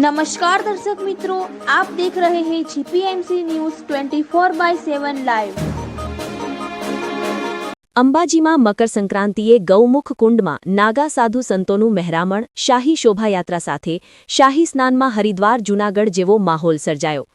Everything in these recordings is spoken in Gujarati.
નમસ્કાર દર્શક મિત્રો આપ દેખ રહે હૈ જીપીએમસી ન્યૂઝ 24 બાય 7 લાઈવ અંબાજીમાં મકર સંક્રાંતિએ ગૌમુખ કુંડમાં નાગા સાધુ સંતોનું મહેરામણ, શાહી શોભાયાત્રા સાથે, શાહી સ્નાનમાં હરિદ્વાર, જૂનાગઢ જેવો માહોલ સર્જાયો.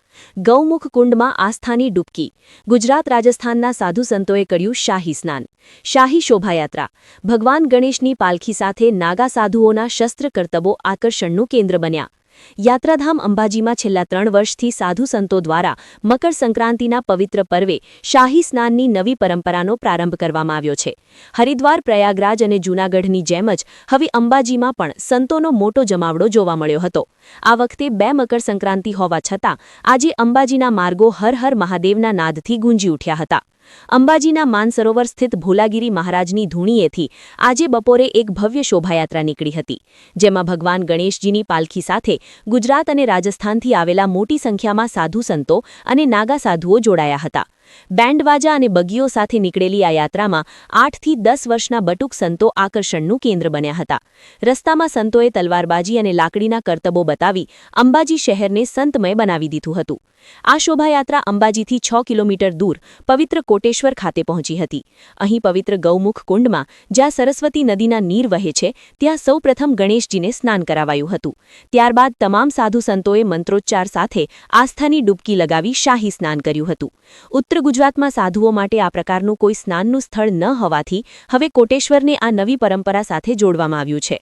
ગૌમુખ કુંડમાં આસ્થાની ડૂબકી. ગુજરાત રાજસ્થાનના સાધુ સંતોએ કર્યું શાહી સ્નાન. શાહી શોભાયાત્રા. ભગવાન ગણેશની પાલખી સાથે નાગા સાધુઓના શસ્ત્ર કરતબો આકર્ષણનું કેન્દ્ર બન્યા. યાત્રાધામ અંબાજીમાં છેલ્લા ત્રણ વર્ષથી સાધુ સંતો દ્વારા મકર સંક્રાંતિના પવિત્ર પર્વે શાહી સ્નાનની નવી પરંપરાનો પ્રારંભ કરવામાં આવ્યો છે. હરિદ્વાર, પ્રયાગરાજ અને જૂનાગઢની જેમ જ હવે અંબાજીમાં પણ સંતોનો મોટો જમાવડો જોવા મળ્યો હતો. આ વખતે બે મકર સંક્રાંતિ હોવા છતાં આજે અંબાજીના માર્ગો હર હર મહાદેવના નાદથી ગુંજી ઉઠ્યા હતા. અંબાજીના માનસરોવર સ્થિત ભોલાગીરી મહારાજની ધૂણીએથી આજે બપોરે એક ભવ્ય શોભાયાત્રા નીકળી હતી, જેમાં ભગવાન ગણેશજીની પાલખી સાથે ગુજરાત અને રાજસ્થાનથી આવેલા મોટી સંખ્યામાં સાધુ સંતો અને નાગા સાધુઓ જોડાયા હતા. બેન્ડવાજા અને બગીઓ સાથે નીકળેલી આ યાત્રામાં આઠથી દસ વર્ષના બટુક સંતો આકર્ષણનું કેન્દ્ર બન્યા હતા. રસ્તામાં સંતોએ તલવારબાજી અને લાકડીના કરતબો બતાવી અંબાજી શહેરને સંતમય બનાવી દીધું હતું. આ શોભાયાત્રા અંબાજીથી છ કિલોમીટર દૂર પવિત્ર કોટેશ્વર ખાતે પહોંચી હતી. અહીં પવિત્ર ગૌમુખ કુંડમાં જ્યાં સરસ્વતી નદીના નીર વહે છે, ત્યાં સૌપ્રથમ ગણેશજીને સ્નાન કરાવાયું હતું. ત્યારબાદ તમામ સાધુ સંતોએ મંત્રોચ્ચાર સાથે આસ્થાની ડૂબકી લગાવી શાહી સ્નાન કર્યું હતું. ઉત્તર ગુજરાતમાં સાધુઓ માટે આ પ્રકારનું કોઈ સ્નાનનું સ્થળ ન હોવાથી હવે કોટેશ્વરને આ નવી પરંપરા સાથે જોડવામાં આવ્યું છે.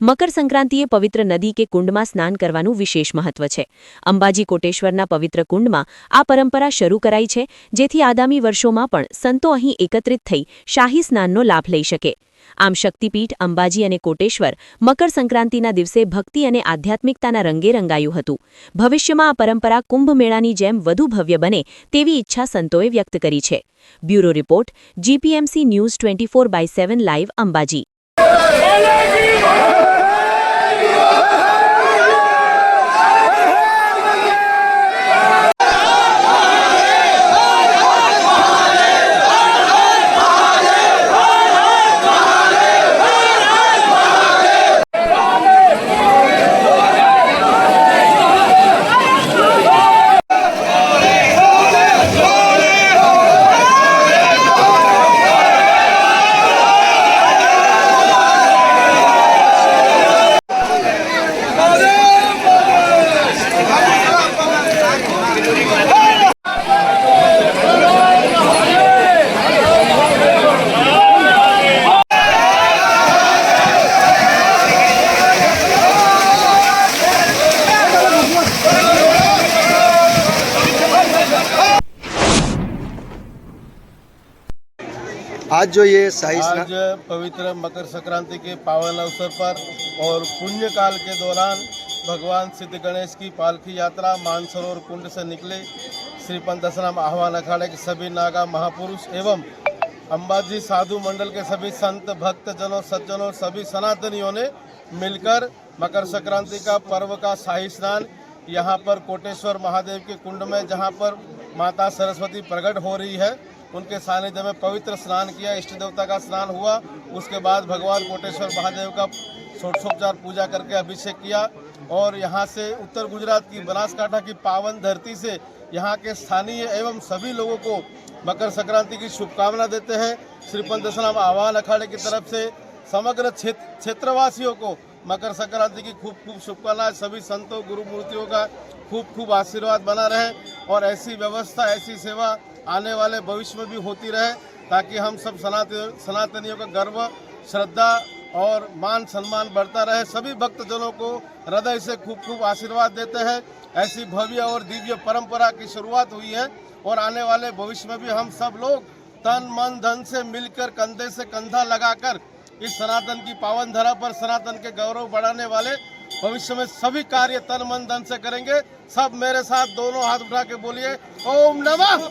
મકર સંક્રાંતિએ પવિત્ર નદી કે કુંડમાં સ્નાન કરવાનું વિશેષ મહત્વ છે. અંબાજી કોટેશ્વરના પવિત્ર કુંડમાં આ પરંપરા શરૂ કરાઈ છે, જેથી આગામી વર્ષોમાં પણ સંતો અહીં એકત્રિત થઈ શાહી સ્નાનનો લાભ લઈ શકે. આમ શક્તિપીઠ, અંબાજી અને કોટેશ્વર મકર સંક્રાંતિના દિવસે ભક્તિ અને આધ્યાત્મિકતાના રંગે રંગાયું હતું. ભવિષ્યમાં આ પરંપરા કુંભમેળાની જેમ વધુ ભવ્ય બને તેવી ઈચ્છા સંતોએ વ્યક્ત કરી છે. Bureau report, GPMC news twenty four by seven live Ambaji. Yeah! आज जो ये शाही आज पवित्र मकर संक्रांति के पावन अवसर पर और पुण्य काल के दौरान भगवान सिद्ध गणेश की पालकी यात्रा मानसरोवर कुंड से निकले। श्री पंचदशनाम आह्वान अखाड़े के सभी नागा महापुरुष एवं अंबाजी साधु मंडल के सभी संत भक्त जनों सज्जनों, सभी सनातनियों ने मिलकर मकर संक्रांति का पर्व का शाही स्नान यहाँ पर कोटेश्वर महादेव के कुंड में, जहाँ पर माता सरस्वती प्रकट हो रही है। उनके सानिध्य में पवित्र स्नान किया, इष्ट देवता का स्नान हुआ। उसके बाद भगवान कोटेश्वर महादेव का षोडशोपचार पूजा करके अभिषेक किया। और यहाँ से उत्तर गुजरात की बनासकांठा की पावन धरती से यहाँ के स्थानीय एवं सभी लोगों को मकर संक्रांति की शुभकामना देते हैं। श्री पंचस्नाम आह्वान अखाड़े की तरफ़ से समग्र क्षेत्र क्षेत्रवासियों को मकर संक्रांति की खूब खूब शुभकामनाएँ। सभी संतों, गुरु मूर्तियों का खूब खूब आशीर्वाद बना रहे और ऐसी व्यवस्था, ऐसी सेवा आने वाले भविष्य में भी होती रहे ताकि हम सब सनातन सनातनियों का गर्व, श्रद्धा और मान सम्मान बढ़ता रहे, सभी भक्तजनों को हृदय से खूब खूब आशीर्वाद देते हैं। ऐसी भव्य और दिव्य परंपरा की शुरुआत हुई है और आने वाले भविष्य में भी हम सब लोग तन, मन, धन से मिलकर, कंधे से कंधा लगाकर इस सनातन की पावन धरा पर, सनातन के गौरव बढ़ाने वाले भविष्य में सभी कार्य तन, मन, धन से करेंगे। सब मेरे साथ दोनों हाथ उठा के बोलिए, ओम नमः।